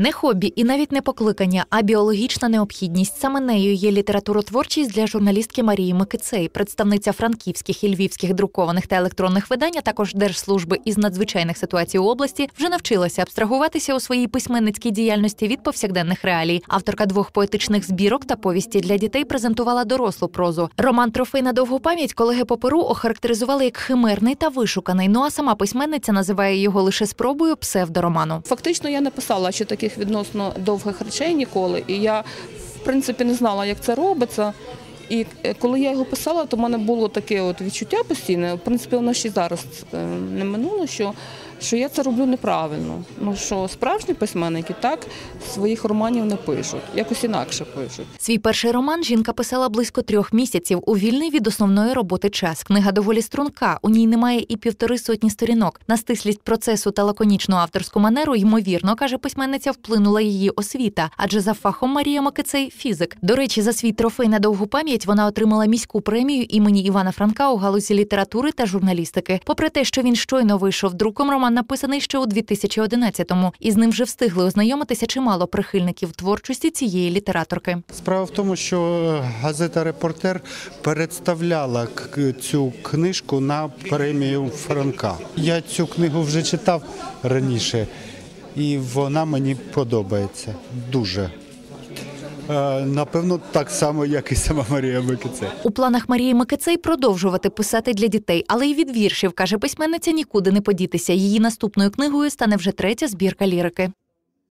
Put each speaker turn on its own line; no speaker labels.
Не хобі і навіть не покликання, а біологічна необхідність. Саме нею є літературотворчість для журналістки Марії Микицей, представниця франківських і львівських друкованих та електронних видань, а також держслужби із надзвичайних ситуацій у області, вже навчилася абстрагуватися у своїй письменницькій діяльності від повсякденних реалій. Авторка двох поетичних збірок та повісті для дітей презентувала дорослу прозу. Роман Трофей на довгу пам'ять колеги по перу охарактеризували як химерний та вишуканий. Ну а сама письменниця називає його лише спробою псевдороману.
Фактично я не писала ще таких відносно довгих речей ніколи, і я в принципі не знала, як це робиться. І е, коли я його писала, то в мене було таке от відчуття постійне. В принципі, воно ще зараз е, не минуло, що, що я це роблю неправильно. Ну що справжні письменники так своїх романів не пишуть, якось інакше пишуть.
Свій перший роман жінка писала близько трьох місяців у вільний від основної роботи час. Книга доволі струнка. У ній немає і півтори сотні сторінок. На стислість процесу та лаконічну авторську манеру, ймовірно, каже письменниця, вплинула її освіта, адже за фахом Марія Макицей фізик. До речі, за свій трофей на довгу пам'ять вона отримала міську премію імені Івана Франка у галузі літератури та журналістики. Попри те, що він щойно вийшов друком, роман написаний ще у 2011-му, і з ним вже встигли ознайомитися чимало прихильників творчості цієї літераторки.
Справа в тому, що газета Репортер представляла цю книжку на премію Франка. Я цю книгу вже читав раніше, і вона мені подобається дуже. Е, Напевно, так само, як і сама Марія Микицей.
У планах Марії Микицей продовжувати писати для дітей, але й від віршів, каже письменниця, нікуди не подітися. Її наступною книгою стане вже третя збірка лірики.